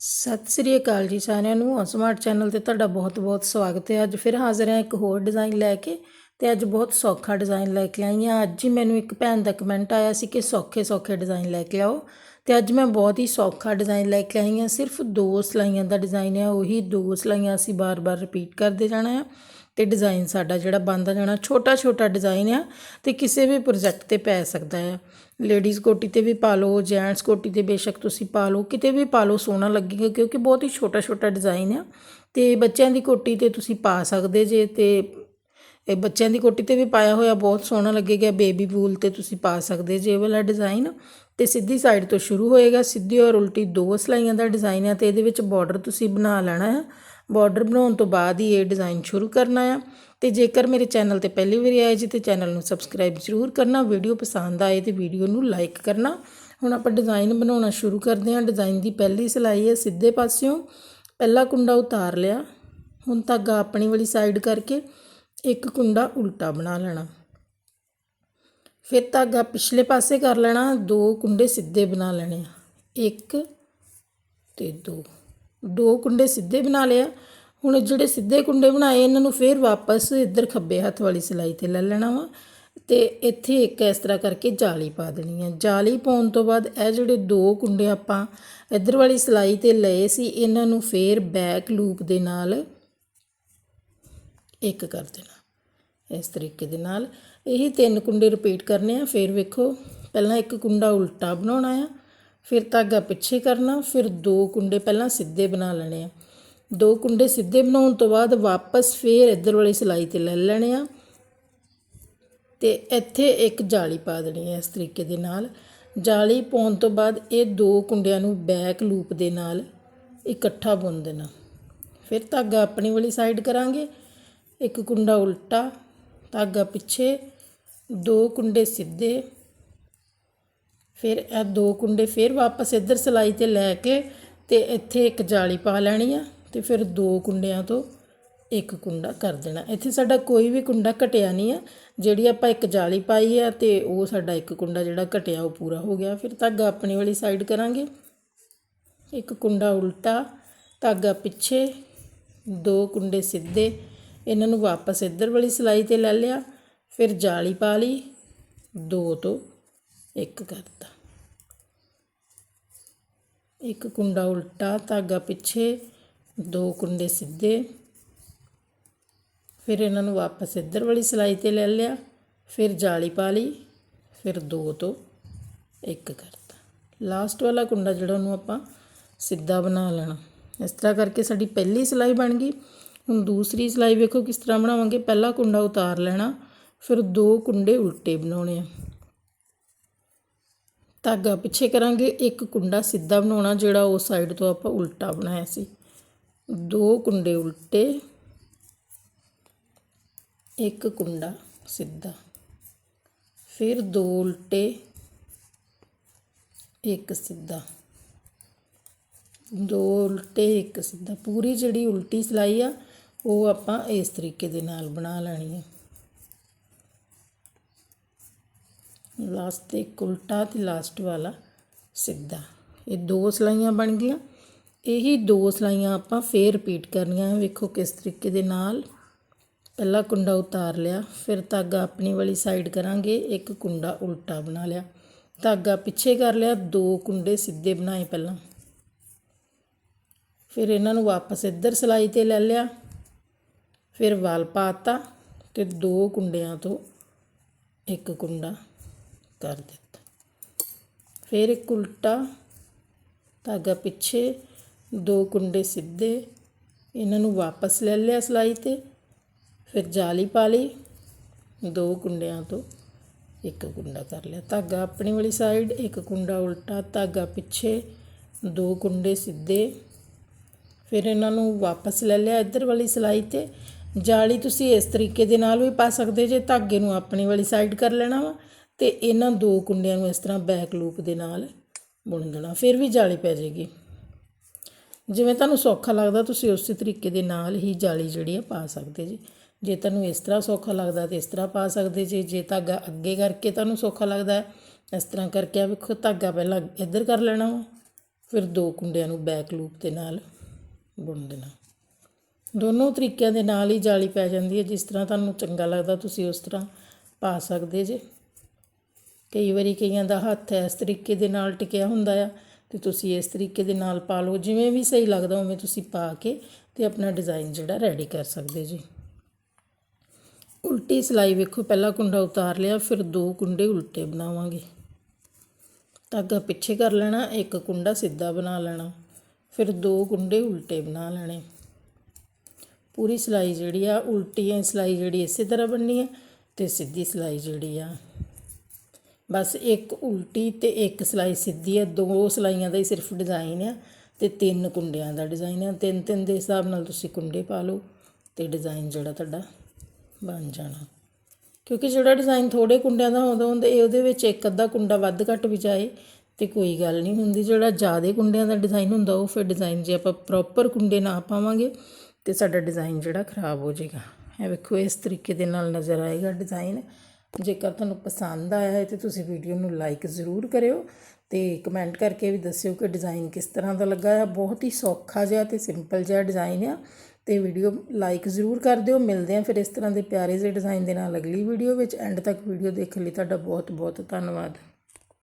ਸਤਿ ਸ੍ਰੀ ਅਕਾਲ ਜੀ ਸਾਰਿਆਂ ਨੂੰ। ਸਮਾਰਟ ਚੈਨਲ ਤੇ ਤੁਹਾਡਾ ਬਹੁਤ-ਬਹੁਤ ਸਵਾਗਤ ਹੈ। ਅੱਜ ਫਿਰ ਹਾਜ਼ਰ ਹਾਂ ਇੱਕ ਹੋਰ ਡਿਜ਼ਾਈਨ ਲੈ ਕੇ ਤੇ ਅੱਜ ਬਹੁਤ ਸੌਖਾ ਡਿਜ਼ਾਈਨ ਲੈ ਕੇ ਆਈ ਹਾਂ। ਅੱਜ ਹੀ ਮੈਨੂੰ ਇੱਕ ਭੈਣ ਦਾ ਕਮੈਂਟ ਆਇਆ ਸੀ ਕਿ ਸੌਖੇ ਸੌਖੇ ਡਿਜ਼ਾਈਨ ਲੈ ਕੇ ਆਓ। ਤੇ ਅੱਜ ਮੈਂ ਬਹੁਤ ਹੀ ਸੌਖਾ ਡਿਜ਼ਾਈਨ ਲੈ ਕੇ ਆਈ ਹਾਂ। ਸਿਰਫ ਦੋ ਸਲਾਈਆਂ ਦਾ ਡਿਜ਼ਾਈਨ ਹੈ। ਉਹੀ ਦੋ ਸਲਾਈਆਂ ਅਸੀਂ ਬਾਰ-ਬਾਰ ਰਿਪੀਟ ਕਰਦੇ ਜਾਣਾ ਹੈ। ਤੇ ਡਿਜ਼ਾਈਨ ਸਾਡਾ ਜਿਹੜਾ ਬਣਦਾ ਜਾਣਾ ਛੋਟਾ ਛੋਟਾ ਡਿਜ਼ਾਈਨ ਆ ਤੇ ਕਿਸੇ ਵੀ ਪ੍ਰੋਜੈਕਟ ਤੇ ਪੈ ਸਕਦਾ ਆ। ਲੇਡੀਜ਼ ਕੋਟੀ ਤੇ ਵੀ ਪਾ ਲਓ ਜੈਂਟਸ ਕੋਟੀ ਤੇ ਬੇਸ਼ੱਕ ਤੁਸੀਂ ਪਾ ਲਓ, ਕਿਤੇ ਵੀ ਪਾ ਲਓ, ਸੋਹਣਾ ਲੱਗੇਗਾ ਕਿਉਂਕਿ ਬਹੁਤ ਹੀ ਛੋਟਾ ਛੋਟਾ ਡਿਜ਼ਾਈਨ ਆ। ਤੇ ਬੱਚਿਆਂ ਦੀ ਕੋਟੀ ਤੇ ਤੁਸੀਂ ਪਾ ਸਕਦੇ ਜੇ ਤੇ ਇਹ ਬੱਚਿਆਂ ਦੀ ਕੋਟੀ ਤੇ ਵੀ ਪਾਇਆ ਹੋਇਆ ਬਹੁਤ ਸੋਹਣਾ ਲੱਗੇਗਾ ਬੇਬੀ ਬੂਲ ਤੇ ਤੁਸੀਂ ਪਾ ਸਕਦੇ ਜੇ ਇਹ ਵਾਲਾ ਡਿਜ਼ਾਈਨ ਤੇ ਸਿੱਧੀ ਸਾਈਡ ਤੋਂ ਸ਼ੁਰੂ ਹੋਏਗਾ, ਸਿੱਧੀ ਔਰ ਉਲਟੀ ਦੋ ਸਲਾਈਆਂ ਦਾ ਡਿਜ਼ਾਈਨ ਹੈ ਤੇ ਇਹਦੇ ਵਿੱਚ ਬਾਰਡਰ ਤੁਸੀਂ ਬਣਾ ਲੈਣਾ ਹੈ ਬਾਰਡਰ ਬਣਾਉਣ ਤੋਂ ਬਾਅਦ ਹੀ ਇਹ ਡਿਜ਼ਾਈਨ ਸ਼ੁਰੂ ਕਰਨਾ ਆ। ਤੇ ਜੇਕਰ ਮੇਰੇ ਚੈਨਲ ਤੇ ਪਹਿਲੀ ਵਾਰੀ ਆਏ ਜੀ, ਤੇ ਚੈਨਲ ਨੂੰ ਸਬਸਕ੍ਰਾਈਬ ਜ਼ਰੂਰ ਕਰਨਾ, ਵੀਡੀਓ ਪਸੰਦ ਆਏ ਤੇ ਵੀਡੀਓ ਨੂੰ ਲਾਈਕ ਕਰਨਾ। ਹੁਣ ਆਪਾਂ ਡਿਜ਼ਾਈਨ ਬਣਾਉਣਾ ਸ਼ੁਰੂ ਕਰਦੇ ਹਾਂ। ਡਿਜ਼ਾਈਨ ਦੀ ਪਹਿਲੀ ਸਿਲਾਈ ਹੈ ਸਿੱਧੇ ਪਾਸਿਓਂ। ਪਹਿਲਾ ਕੁੰਡਾ ਉਤਾਰ ਲਿਆ। ਹੁਣ ਧਾਗਾ ਆਪਣੀ ਵਾਲੀ ਸਾਈਡ ਕਰਕੇ ਇੱਕ ਕੁੰਡਾ ਉਲਟਾ ਬਣਾ ਲੈਣਾ। ਫਿਰ ਧਾਗਾ ਪਿਛਲੇ ਪਾਸੇ ਕਰ ਲੈਣਾ। ਦੋ ਕੁੰਡੇ ਸਿੱਧੇ ਬਣਾ ਲੈਣੇ ਆ। ਇੱਕ ਤੇ ਦੋ। ਦੋ ਕੁੰਡੇ ਸਿੱਧੇ ਬਣਾ ਲਿਆ ਹੁਣ ਜਿਹੜੇ ਸਿੱਧੇ ਕੁੰਡੇ ਬਣਾਏ, ਇਹਨਾਂ ਨੂੰ ਫੇਰ ਵਾਪਸ ਇੱਧਰ ਖੱਬੇ ਹੱਥ ਵਾਲੀ ਸਿਲਾਈ ਤੇ ਲੈ ਲੈਣਾ ਵਾ ਤੇ ਇੱਥੇ ਇੱਕ ਇਸ ਤਰ੍ਹਾਂ ਕਰਕੇ ਜਾਲੀ ਪਾ ਦੇਣੀ ਹੈ ਜਾਲੀ ਪਾਉਣ ਤੋਂ ਬਾਅਦ ਇਹ ਜਿਹੜੇ ਦੋ ਕੁੰਡੇ ਆਪਾਂ ਇੱਧਰ ਵਾਲੀ ਸਿਲਾਈ ਤੇ ਲਏ ਸੀ, ਇਹਨਾਂ ਨੂੰ ਫੇਰ ਬੈਕ ਲੂਪ ਦੇ ਨਾਲ ਇੱਕ ਕਰ ਦੇਣਾ, ਇਸ ਤਰੀਕੇ ਦੇ ਨਾਲ। ਇਹੀ ਤਿੰਨ ਕੁੰਡੇ ਰਿਪੀਟ ਕਰਨੇ ਆ। ਫਿਰ ਵੇਖੋ, ਪਹਿਲਾਂ ਇੱਕ ਕੁੰਡਾ ਉਲਟਾ ਬਣਾਉਣਾ ਆ। ਫਿਰ ਧਾਗਾ ਪਿੱਛੇ ਕਰਨਾ, ਫਿਰ ਦੋ ਕੁੰਡੇ ਪਹਿਲਾਂ ਸਿੱਧੇ ਬਣਾ ਲੈਣੇ ਆ। ਦੋ ਕੁੰਡੇ ਸਿੱਧੇ ਬਣਾਉਣ ਤੋਂ ਬਾਅਦ ਵਾਪਸ ਫੇਰ ਇੱਧਰ ਵਾਲੀ ਸਿਲਾਈ ਤੇ ਲੈ ਲੈਣੇ ਆ। ਤੇ ਇੱਥੇ ਇੱਕ ਜਾਲੀ ਪਾ ਦੇਣੀ ਹੈ ਇਸ ਤਰੀਕੇ ਦੇ ਨਾਲ। ਜਾਲੀ ਪਾਉਣ ਤੋਂ ਬਾਅਦ ਇਹ ਦੋ ਕੁੰਡਿਆਂ ਨੂੰ ਬੈਕ ਲੂਪ ਦੇ ਨਾਲ ਇਕੱਠਾ ਬੁਣ ਦੇਣਾ। ਫਿਰ ਧਾਗਾ ਆਪਣੀ ਵਾਲੀ ਸਾਈਡ ਕਰਾਂਗੇ। ਇੱਕ ਕੁੰਡਾ ਉਲਟਾ ਧਾਗਾ ਪਿੱਛੇ ਦੋ ਕੁੰਡੇ ਸਿੱਧੇ ਫਿਰ ਇਹ ਦੋ ਕੁੰਡੇ ਫਿਰ ਵਾਪਸ ਇੱਧਰ ਸਿਲਾਈ ਤੇ ਲੈ ਕੇ ਤੇ ਇੱਥੇ ਇੱਕ ਜਾਲੀ ਪਾ ਲੈਣੀ ਆ ਤੇ ਫਿਰ ਦੋ ਕੁੰਡਿਆਂ ਤੋਂ ਇੱਕ ਕੁੰਡਾ ਕਰ ਦੇਣਾ। ਇੱਥੇ ਸਾਡਾ ਕੋਈ ਵੀ ਕੁੰਡਾ ਘਟਿਆ ਨਹੀਂ ਆ। ਜਿਹੜੀ ਆਪਾਂ ਇੱਕ ਜਾਲੀ ਪਾਈ ਆ ਤੇ ਉਹ ਸਾਡਾ ਇੱਕ ਕੁੰਡਾ ਜਿਹੜਾ ਘਟਿਆ ਉਹ ਪੂਰਾ ਹੋ ਗਿਆ। ਫਿਰ ਧਾਗਾ ਆਪਣੀ ਵਾਲੀ ਸਾਈਡ ਕਰਾਂਗੇ। ਇੱਕ ਕੁੰਡਾ ਉਲਟਾ, ਧਾਗਾ ਪਿੱਛੇ, ਦੋ ਕੁੰਡੇ ਸਿੱਧੇ। ਇਹਨਾਂ ਨੂੰ ਵਾਪਸ ਇੱਧਰ ਵਾਲੀ ਸਿਲਾਈ ਤੇ ਲੈ ਲਿਆ। ਫਿਰ ਜਾਲੀ ਪਾ ਲਈ, ਦੋ ਤੋਂ ਇੱਕ ਕਰਤਾ। ਇੱਕ ਕੁੰਡਾ ਉਲਟਾ, ਧਾਗਾ ਪਿੱਛੇ, ਦੋ ਕੁੰਡੇ ਸਿੱਧੇ। ਫਿਰ ਇਹਨਾਂ ਨੂੰ ਵਾਪਸ ਇੱਧਰ ਵਾਲੀ ਸਿਲਾਈ ਤੇ ਲੈ ਲਿਆ, ਫਿਰ ਜਾਲੀ ਪਾ ਲਈ, ਫਿਰ ਦੋ ਤੋਂ ਇੱਕ ਕਰਤਾ। ਲਾਸਟ ਵਾਲਾ ਕੁੰਡਾ ਜਿਹੜਾ ਉਹਨੂੰ ਆਪਾਂ ਸਿੱਧਾ ਬਣਾ ਲੈਣਾ। ਇਸ ਤਰ੍ਹਾਂ ਕਰਕੇ ਸਾਡੀ ਪਹਿਲੀ ਸਿਲਾਈ ਬਣ ਗਈ। ਹੁਣ ਦੂਸਰੀ ਸਿਲਾਈ ਵੇਖੋ ਕਿਸ ਤਰ੍ਹਾਂ ਬਣਾਵਾਂਗੇ। ਪਹਿਲਾ ਕੁੰਡਾ ਉਤਾਰ ਲੈਣਾ, ਫਿਰ ਦੋ ਕੁੰਡੇ ਉਲਟੇ ਬਣਾਉਣੇ ਆ। ਧਾਗਾ ਪਿੱਛੇ ਕਰਾਂਗੇ, ਇੱਕ ਕੁੰਡਾ ਸਿੱਧਾ ਬਣਾਉਣਾ ਜਿਹੜਾ ਉਹ ਸਾਈਡ ਤੋਂ ਆਪਾਂ ਉਲਟਾ ਬਣਾਇਆ ਸੀ। ਦੋ ਕੁੰਡੇ ਉਲਟੇ, ਇੱਕ ਕੁੰਡਾ ਸਿੱਧਾ, ਫਿਰ ਦੋ ਉਲਟੇ, ਇੱਕ ਸਿੱਧਾ। ਦੋ ਉਲਟੇ, ਇੱਕ ਸਿੱਧਾ। ਪੂਰੀ ਜਿਹੜੀ ਉਲਟੀ ਸਿਲਾਈ ਆ, ਉਹ ਆਪਾਂ ਇਸ ਤਰੀਕੇ ਦੇ ਨਾਲ ਬਣਾ ਲੈਣੀ ਹੈ ਲਾਸਟ ਤੇ ਇੱਕ ਉਲਟਾ ਤੇ ਲਾਸਟ ਵਾਲਾ ਸਿੱਧਾ। ਇਹ ਦੋ ਸਲਾਈਆਂ ਬਣ ਗਈਆਂ। ਇਹੀ ਦੋ ਸਲਾਈਆਂ ਆਪਾਂ ਫੇਰ ਰਿਪੀਟ ਕਰਨੀਆਂ ਵੇਖੋ ਕਿਸ ਤਰੀਕੇ ਦੇ ਨਾਲ ਪਹਿਲਾ ਕੁੰਡਾ ਉਤਾਰ ਲਿਆ, ਫਿਰ ਧਾਗਾ ਆਪਣੀ ਵਾਲੀ ਸਾਈਡ ਕਰਾਂਗੇ। ਇੱਕ ਕੁੰਡਾ ਉਲਟਾ ਬਣਾ ਲਿਆ। ਧਾਗਾ ਪਿੱਛੇ ਕਰ ਲਿਆ, ਦੋ ਕੁੰਡੇ ਸਿੱਧੇ ਬਣਾਏ ਪਹਿਲਾਂ। ਫਿਰ ਇਹਨਾਂ ਨੂੰ ਵਾਪਸ ਇੱਧਰ ਸਿਲਾਈ ਤੇ ਲੈ ਲਿਆ। ਫਿਰ ਵਾਲ ਪਾਤਾ ਤੇ ਦੋ ਕੁੰਡਿਆਂ ਤੋਂ ਇੱਕ ਕੁੰਡਾ ਕਰ ਦਿੱਤਾ। ਫਿਰ ਇੱਕ ਉਲਟਾ ਧਾਗਾ ਪਿੱਛੇ ਦੋ ਕੁੰਡੇ ਸਿੱਧੇ ਇਹਨਾਂ ਨੂੰ ਵਾਪਸ ਲੈ ਲਿਆ ਸਿਲਾਈ ਤੇ, ਫਿਰ ਜਾਲੀ ਪਾ ਲਈ ਦੋ ਕੁੰਡਿਆਂ ਤੋਂ ਇੱਕ ਕੁੰਡਾ ਕਰ ਲਿਆ। ਧਾਗਾ ਆਪਣੀ ਵਾਲੀ ਸਾਈਡ ਇੱਕ ਕੁੰਡਾ ਉਲਟਾ, ਧਾਗਾ ਪਿੱਛੇ ਦੋ ਕੁੰਡੇ ਸਿੱਧੇ, ਫਿਰ ਇਹਨਾਂ ਨੂੰ ਵਾਪਸ ਲੈ ਲਿਆ ਇੱਧਰ ਵਾਲੀ ਸਿਲਾਈ ਤੇ। ਜਾਲੀ ਤੁਸੀਂ ਇਸ ਤਰੀਕੇ ਦੇ ਨਾਲ ਵੀ ਪਾ ਸਕਦੇ ਜੇ ਧਾਗੇ ਨੂੰ ਆਪਣੀ ਵਾਲੀ ਸਾਈਡ ਕਰ ਲੈਣਾ ਵਾ। ਤੇ ਇਹਨਾਂ ਦੋ ਕੁੰਡਿਆਂ ਨੂੰ ਇਸ ਤਰ੍ਹਾਂ ਬੈਕ ਲੂਪ ਦੇ ਨਾਲ ਬੁਣ ਦੇਣਾ, ਫਿਰ ਵੀ ਜਾਲੀ ਪੈ ਜਾਏਗੀ। ਜਿਵੇਂ ਤੁਹਾਨੂੰ ਸੌਖਾ ਲੱਗਦਾ, ਤੁਸੀਂ ਉਸੇ ਤਰੀਕੇ ਦੇ ਨਾਲ ਹੀ ਜਾਲੀ ਜਿਹੜੀ ਆ ਪਾ ਸਕਦੇ ਜੀ। ਜੇ ਤੁਹਾਨੂੰ ਇਸ ਤਰ੍ਹਾਂ ਸੌਖਾ ਲੱਗਦਾ ਤੇ ਇਸ ਤਰ੍ਹਾਂ ਪਾ ਸਕਦੇ ਜੀ। ਜੇ ਧਾਗਾ ਅੱਗੇ ਕਰਕੇ ਤੁਹਾਨੂੰ ਸੌਖਾ ਲੱਗਦਾ, ਇਸ ਤਰ੍ਹਾਂ ਕਰਕੇ ਆ ਵੇਖੋ, ਧਾਗਾ ਪਹਿਲਾਂ ਇੱਧਰ ਕਰ ਲੈਣਾ ਵਾ, ਫਿਰ ਦੋ ਕੁੰਡਿਆਂ ਨੂੰ ਬੈਕ ਲੂਪ ਦੇ ਨਾਲ ਬੁਣ ਦੇਣਾ। ਦੋਨੋਂ ਤਰੀਕਿਆਂ ਦੇ ਨਾਲ ਹੀ ਜਾਲੀ ਪੈ ਜਾਂਦੀ ਹੈ, ਜਿਸ ਤਰ੍ਹਾਂ ਤੁਹਾਨੂੰ ਚੰਗਾ ਲੱਗਦਾ, ਤੁਸੀਂ ਉਸ ਤਰ੍ਹਾਂ ਪਾ ਸਕਦੇ ਜੇ। ਕਈ ਵਾਰੀ ਕਈਆਂ ਦਾ ਹੱਥ ਇਸ ਤਰੀਕੇ ਦੇ ਨਾਲ ਟਿਕਿਆ ਹੁੰਦਾ ਆ ਤੇ ਤੁਸੀਂ ਇਸ ਤਰੀਕੇ ਦੇ ਨਾਲ ਪਾ ਲਓ, ਜਿਵੇਂ ਵੀ ਸਹੀ ਲੱਗਦਾ ਉਵੇਂ ਤੁਸੀਂ ਪਾ ਕੇ ਤੇ ਆਪਣਾ ਡਿਜ਼ਾਈਨ ਜਿਹੜਾ ਰੈਡੀ ਕਰ ਸਕਦੇ ਜੀ। ਉਲਟੀ ਸਿਲਾਈ ਵੇਖੋ, ਪਹਿਲਾ ਕੁੰਡਾ ਉਤਾਰ ਲਿਆ, ਫਿਰ ਦੋ ਕੁੰਡੇ ਉਲਟੇ ਬਣਾਵਾਂਗੇ। ਧਾਗਾ ਪਿੱਛੇ ਕਰ ਲੈਣਾ, ਇੱਕ ਕੁੰਡਾ ਸਿੱਧਾ ਬਣਾ ਲੈਣਾ, ਫਿਰ ਦੋ ਕੁੰਡੇ ਉਲਟੇ ਬਣਾ ਲੈਣੇ। ਪੂਰੀ ਸਿਲਾਈ ਜਿਹੜੀ ਆ, ਉਲਟੀ ਸਿਲਾਈ ਜਿਹੜੀ ਇਸੇ ਤਰ੍ਹਾਂ ਬਣਨੀ ਆ ਤੇ ਸਿੱਧੀ ਸਿਲਾਈ ਜਿਹੜੀ ਆ ਬਸ ਇੱਕ ਉਲਟੀ ਤੇ ਇੱਕ ਸਿਲਾਈ ਸਿੱਧੀ ਹੈ ਦੋ ਸਿਲਾਈਆਂ ਦਾ ਹੀ ਸਿਰਫ ਡਿਜ਼ਾਈਨ ਆ ਤੇ ਤਿੰਨ ਕੁੰਡਿਆਂ ਦਾ ਡਿਜ਼ਾਈਨ ਆ। ਤਿੰਨ ਤਿੰਨ ਦੇ ਹਿਸਾਬ ਨਾਲ ਤੁਸੀਂ ਕੁੰਡੇ ਪਾ ਲਓ ਤੇ ਡਿਜ਼ਾਈਨ ਜਿਹੜਾ ਤੁਹਾਡਾ ਬਣ ਜਾਣਾ। ਕਿਉਂਕਿ ਜਿਹੜਾ ਡਿਜ਼ਾਈਨ ਥੋੜੇ ਕੁੰਡਿਆਂ ਦਾ ਹੁੰਦਾ ਹੁੰਦਾ ਇਹ ਉਹਦੇ ਵਿੱਚ ਇੱਕ ਅੱਧਾ ਕੁੰਡਾ ਵੱਧ ਘੱਟ ਵੀ ਜਾਏ ਤੇ ਕੋਈ ਗੱਲ ਨਹੀਂ ਹੁੰਦੀ। ਜਿਹੜਾ ਜ਼ਿਆਦਾ ਕੁੰਡਿਆਂ ਦਾ ਡਿਜ਼ਾਈਨ ਹੁੰਦਾ, ਉਹ ਫਿਰ ਡਿਜ਼ਾਈਨ ਜੇ ਆਪਾਂ ਪ੍ਰੋਪਰ ਕੁੰਡੇ ਨਾ ਪਾਵਾਂਗੇ ਤੇ ਸਾਡਾ ਡਿਜ਼ਾਈਨ ਜਿਹੜਾ ਖਰਾਬ ਹੋ ਜਾਏਗਾ। ਇਹ ਵੇਖੋ, ਇਸ ਤਰੀਕੇ ਦੇ ਨਾਲ ਨਜ਼ਰ ਆਏਗਾ ਡਿਜ਼ਾਈਨ ਜੇਕਰ ਤੁਹਾਨੂੰ ਪਸੰਦ ਆਇਆ ਹੈ ਤੇ ਤੁਸੀਂ ਵੀਡੀਓ ਨੂੰ ਲਾਈਕ ਜ਼ਰੂਰ ਕਰਿਓ ਤੇ ਕਮੈਂਟ ਕਰਕੇ ਵੀ ਦੱਸਿਓ ਕਿ ਡਿਜ਼ਾਈਨ ਕਿਸ ਤਰ੍ਹਾਂ ਦਾ ਲੱਗਾ ਹੈ। ਬਹੁਤ ਹੀ ਸੌਖਾ ਜਿਹਾ ਤੇ ਸਿੰਪਲ ਜਿਹਾ ਡਿਜ਼ਾਈਨ ਆ ਤੇ ਵੀਡੀਓ ਲਾਈਕ ਜ਼ਰੂਰ ਕਰ ਦਿਓ। ਮਿਲਦੇ ਆ ਫਿਰ ਇਸ ਤਰ੍ਹਾਂ ਦੇ ਪਿਆਰੇ ਜਿਹੇ ਡਿਜ਼ਾਈਨ ਦੇ ਨਾਲ ਅਗਲੀ ਵੀਡੀਓ ਵਿੱਚ। ਐਂਡ ਤੱਕ ਵੀਡੀਓ ਦੇਖਣ ਲਈ ਤੁਹਾਡਾ ਬਹੁਤ ਬਹੁਤ ਧੰਨਵਾਦ।